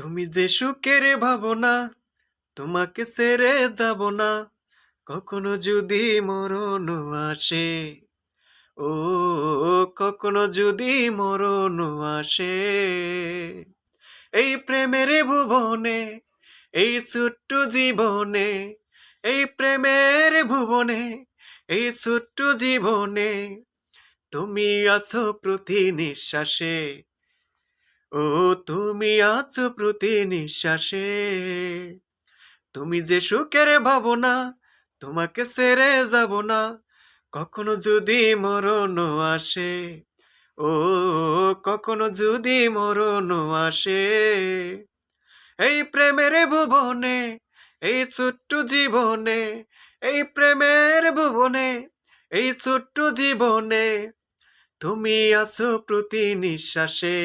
তুমি যে সুখের ভাবনা, তোমাকে ছেড়ে যাব না। কখনো যদি মরণ আসে, ও, কখনো যদি মরণ আসে, এই প্রেমের ভুবনে, এই ছোট্ট জীবনে, এই প্রেমের ভুবনে, এই ছোট্ট জীবনে, তুমি আছো প্রতি নিঃশ্বাসে। ও তুমি আছো প্রতি নিঃশ্বাসে তুমি যে সুখের ভাবনা, তোমাকে ছেড়ে যাব না। কখনো যদি মরণ আসে, ও কখনো যদি মরণ আসে। এই প্রেমের ভুবনে, এই ছোট্ট জীবনে, এই প্রেমের ভুবনে, এই ছোট্ট জীবনে, তুমি আছো প্রতি নিঃশ্বাসে